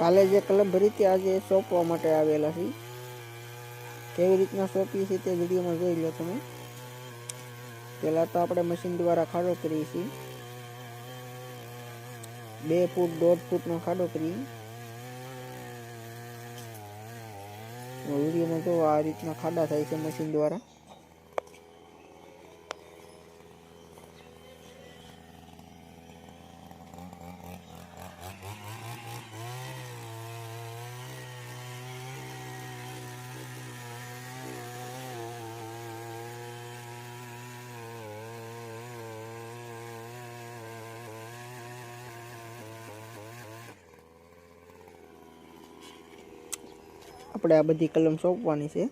કાલે જે કલમ ભરી હતી આજે સોંપવા માટે આવેલા છે કેવી રીતના સોંપીએ છીએ તે વિડીયોમાં જોઈ લો તમે. પહેલાં તો આપણે મશીન દ્વારા ખાડો કરીએ છીએ. બે ફૂટ, દોઢ ફૂટનો ખાડો કરીએ. વિડીયોમાં જો આ રીતના ખાડા થાય છે મશીન દ્વારા. આપણે આ બધી કલમ સોંપવાની છે.